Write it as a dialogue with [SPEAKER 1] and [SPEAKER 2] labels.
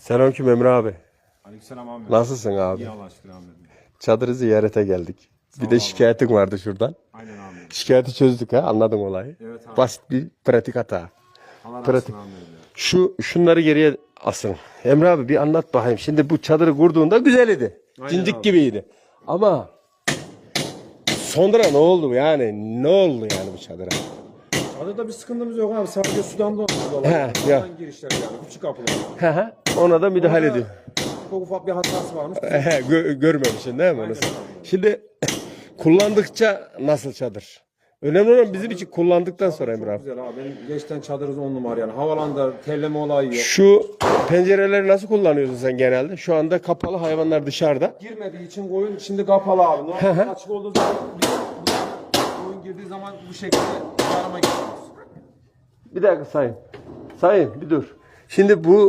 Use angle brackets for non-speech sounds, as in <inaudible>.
[SPEAKER 1] Selamünaleyküm Emre abi.
[SPEAKER 2] Aleykümselam Ahmet.
[SPEAKER 1] Nasılsın abi?
[SPEAKER 2] İyi Allah şükür Ahmet.
[SPEAKER 1] Çadırı ziyarete geldik. Bir
[SPEAKER 2] ol
[SPEAKER 1] de
[SPEAKER 2] abi.
[SPEAKER 1] şikayetin vardı şuradan.
[SPEAKER 2] Aynen Ahmet.
[SPEAKER 1] Şikayeti çözdük ha anladın olayı.
[SPEAKER 2] Evet abi.
[SPEAKER 1] Basit bir pratik hata.
[SPEAKER 2] Allah razı
[SPEAKER 1] Pratik.
[SPEAKER 2] ya.
[SPEAKER 1] Şu şunları geriye asın. Emre abi bir anlat bakayım. Şimdi bu çadırı kurduğunda güzel idi. Cincik
[SPEAKER 2] abi.
[SPEAKER 1] gibiydi. Ama sonra ne oldu yani? Ne oldu yani bu çadıra?
[SPEAKER 2] Çadırda bir sıkıntımız yok abi. Sadece sudan dolayı.
[SPEAKER 1] He, ya.
[SPEAKER 2] Girişler yani. Küçük kapılar.
[SPEAKER 1] Hı hı. Ona da müdahale
[SPEAKER 2] Orada
[SPEAKER 1] ediyor.
[SPEAKER 2] Çok ufak bir hatası varmış. <laughs>
[SPEAKER 1] Ehe, Gö- görmemişsin değil mi?
[SPEAKER 2] Aynen.
[SPEAKER 1] Şimdi <laughs> kullandıkça nasıl çadır? Önemli olan bizim için kullandıktan sonra Emre abi.
[SPEAKER 2] güzel abi. Benim geçten çadırımız on numara yani. Havalandar, terleme olayı yok.
[SPEAKER 1] Şu pencereleri nasıl kullanıyorsun sen genelde? Şu anda kapalı hayvanlar dışarıda.
[SPEAKER 2] Girmediği için koyun şimdi kapalı abi. Normal açık olduğu zaman koyun girdiği zaman bu şekilde yarama gidiyoruz.
[SPEAKER 1] Bir dakika sayın. Sayın bir dur. Şimdi bu